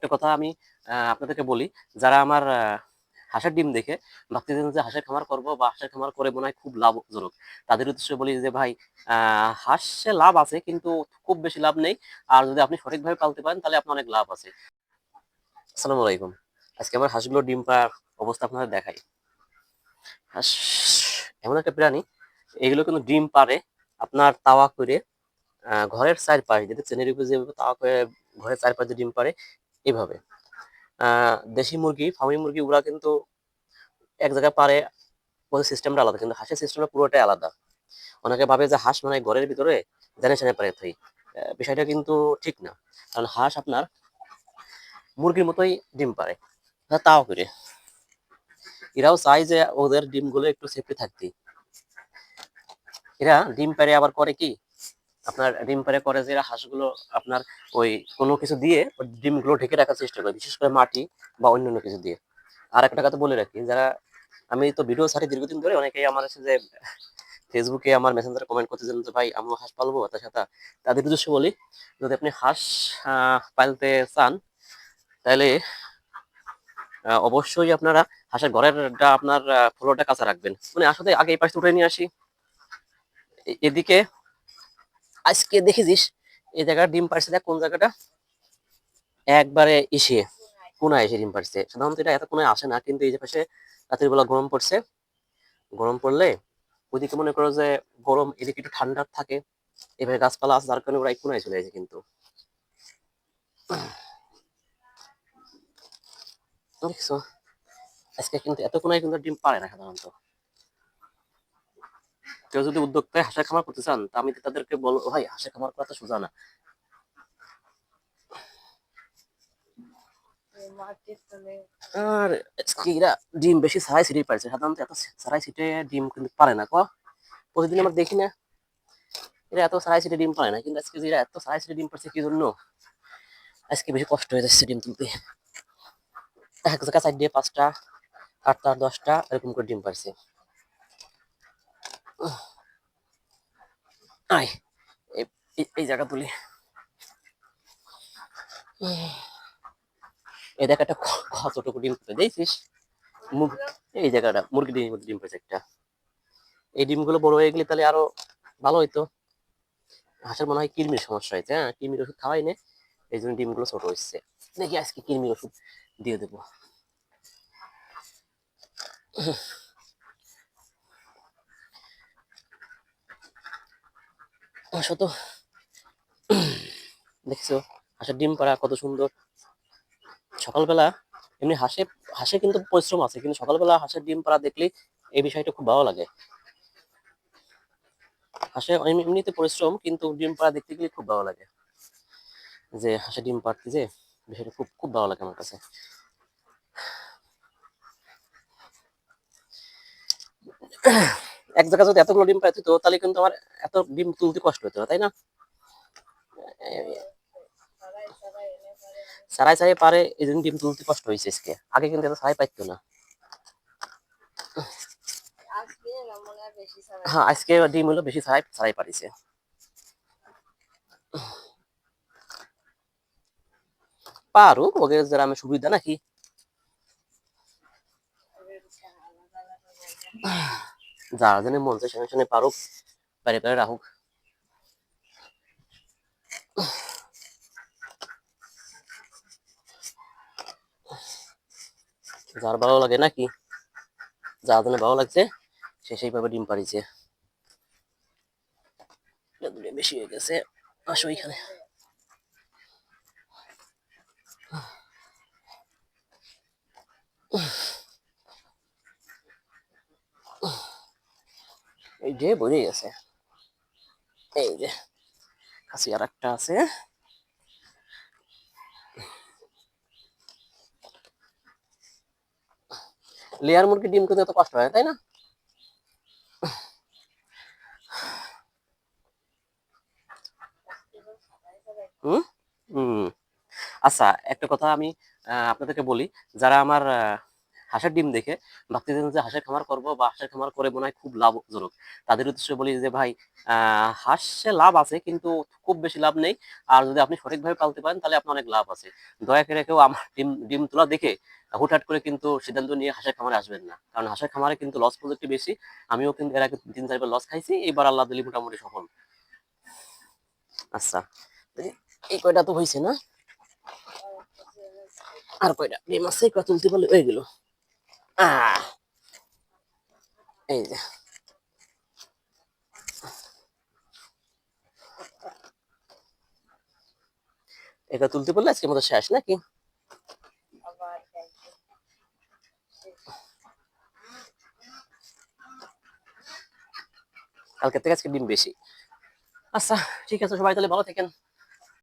একটা কথা আমি আপনাদেরকে বলি, যারা আমার হাঁসের ডিম দেখে ভাবতেছেন যে হাঁসের খামার করব বা হাঁসের খামার করে মনে হয় খুব লাভজনক। তাদের উদ্দেশ্যে বলি যে, ভাই হাঁসে লাভ আছে, কিন্তু খুব বেশি লাভ নেই। আর যদি আপনি সঠিকভাবে পালতে পারেন, তাহলে আপনার অনেক লাভ আছে। আসসালামু আলাইকুম। আজকে আমার হাঁসগুলো ডিম পাড়ার অবস্থা আপনাদের দেখাই। হাঁস, এমন একটা প্রাণী, এগুলো কিন্তু ডিম পারে আপনার তাওয়া করে ঘরের চারপাশ, যেটা চেনের উপরে যেভাবে তাওয়া করে, ঘরের চারপাশে ডিম পারে এভাবে। দেশি মুরগি, ফার্মি মুরগি, ওরা কিন্তু এক জায়গায় পারে, ওদের সিস্টেমটা আলাদা, কিন্তু হাঁসের সিস্টেমটা পুরোটাই আলাদা। অনেকে ভাবে যে হাঁস মানে ঘরের ভিতরে জেনে জেনে পারে থাই বিষয়টা কিন্তু ঠিক না। কারণ হাঁস আপনার মুরগির মতোই ডিম পারে তাও করে। এরাও চায় যে ওদের ডিমগুলো একটু সেফটি থাকতে এরা ডিম পারে আবার করে কি? আপনার ডিম পারে করে যে হাঁসগুলো আপনার ওই কোনো কিছু দিয়ে ডিমগুলো ঢেকে রাখার চেষ্টা করে, বিশেষ করে মাটি বা অন্যান্য কিছু দিয়ে। আর একটা কথা বলে রাখি, যারা আমি তো ভিডিও ছাড়ি দীর্ঘদিন ধরে, অনেকেই আমার কাছে যে ফেসবুকে আমার মেসেঞ্জারে কমেন্ট করতেছেন যে, ভাই, আমিও হাঁস পালবো? তার সাথে তাদের উদ্দেশ্য বলি, যদি আপনি হাঁস পালতে চান, তাহলে অবশ্যই আপনারা হাঁসের ঘরের আপনার ফ্লোরটা কাঁচা রাখবেন। মানে আসলে আগে এই পাশে উঠে নিয়ে আসি। এদিকে আজকে দেখেছিস এই জায়গার ডিম পারছে দেখ কোন জায়গাটা। একবারে এসে, কোনায় এসে ডিম পারছে সাধারণত এটা এত কোনায় আসে না, কিন্তু এই যে পাশে রাতের বেলা গরম পড়ছে। গরম পড়লে ওইদিকে মনে করো যে গরম, এদিকে একটু ঠান্ডা থাকে। এভাবে গাছপালা আছে, যার কারণে ওরা কোনায় চলে যায় কিন্তু। আজকে কিন্তু এত কোনায় কিন্তু ডিম পারে না সাধারণত। কেউ যদি উদ্যোক্তায় হাঁসের খামার করতে চান, তা আমি তাদেরকে বলব ভাই হাঁসের খামার করা তো সোজা না। আর এরা ডিম বেশি সারাই সিটেই পারছে। সাধারণত এত সারাই সিটে ডিম কিন্তু পারে না, ক? প্রতিদিন আমরা দেখি না। এরা এত সারাই সিটে ডিম পারে না, কিন্তু আজকে এরা এত সারাই সিটে ডিম পারছে, কি জন্য? আজকে বেশি কষ্ট হয়ে যাচ্ছে ডিম তুলতে। এক জায়গায় চার দিয়ে পাঁচটা, আটটা, দশটা, এরকম করে ডিম পারছে। আয়, এই- জায়গা তুলি। এই ক- কতটুকু ডিম দেখছিস? এই জায়গাটা মুরগি ডিম ডিম পেয়েছে একটা। এই ডিমগুলো বড় হয়ে গেলে তাহলে আরও ভালো হইতো। হাঁসের মনে হয় কৃমির সমস্যা হয়েছে হ্যাঁ? কৃমির ওষুধ খাওয়াই নে, এই জন্য ডিমগুলো ছোট হচ্ছে দেখি আজকে কৃমির ওষুধ দিয়ে দেবো। শত দেখছ হাঁসের ডিম পাড়া কত সুন্দর। সকালবেলা এমনি হাঁসে হাঁসে কিন্তু পরিশ্রম আছে, কিন্তু সকালবেলা হাঁসের ডিম পাড়া দেখলে এই বিষয়টা খুব ভালো লাগে। হাঁসে, এমনি- এমনিতে পরিশ্রম, কিন্তু ডিম পাড়া দেখতে গেলে খুব ভালো লাগে। যে হাঁসে, ডিম পাড়তে যে বিষয়টা খুব খুব ভালো লাগে আমার কাছে। এক জায়গায় যদি এতগুলো ডিম পাইতো তো তাহলে কিন্তু আমার এত ডিম তুলতে কষ্ট হতো তাই না? সারাই সারাই পারে এই জন্য ডিম তুলতে কষ্ট হয়েছে আজকে। আগে কিন্তু এত সারাই পাইতো না। হ্যাঁ আজকে ডিম হলো বেশি সারাই সারাই পারিছে। পারুক, ওদের যারা আমি সুবিধা নাকি? যার জন্য মন চায় সঙ্গে সঙ্গে পারুক পারে পারে রাখুক যার ভালো লাগে নাকি যার জন্য ভালো লাগছে, সে সেইভাবে ডিম দুটো বেশি হয়ে গেছে। আসো এখানে এই যে বোঝে গেছে। এই যে, কাছে আর একটা আছে। লেয়ার মুরগি ডিম করতে এত কষ্ট হয়, তাই না? হুম? আচ্ছা একটা কথা আমি আপনাদেরকে বলি, যারা আমার হাঁসের ডিম দেখে ভাবতেছেন যে হাঁসের খামার করব বা হাঁসের খামার করে মনে হয় খুব লাভজনক। তাদের উদ্দেশ্যে বলি যে ভাই হাঁসে লাভ আছে কিন্তু খুব বেশি লাভ নেই। আর যদি আপনি সঠিকভাবে পালতে পারেন তাহলে আপনার অনেক লাভ আছে। দয়া করে কেউ আমার ডিম ডিম তোলা দেখে হুটহাট করে কিন্তু সিদ্ধান্ত নিয়ে হাঁসের খামারে আসবেন না। কারণ হাঁসের খামারে কিন্তু লস প্রজেক্টই বেশি। আমিও কিন্তু এর আগে তিন চারবার লস খাইছি, এবার আল্লাহ দিলি মোটামুটি সফল। আচ্ছা এই- কয়টা তো হয়েছে না? আর কয়টা? ডিম আছে কয় তুলতে পারলে হয়ে গেল? এই যে এটা তুলতে পারলে আজকে মতো শেষ নাকি? কালকে থেকে আজকে ডিম বেশি। আচ্ছা ঠিক আছে, সবাই তাহলে ভালো থাকেন।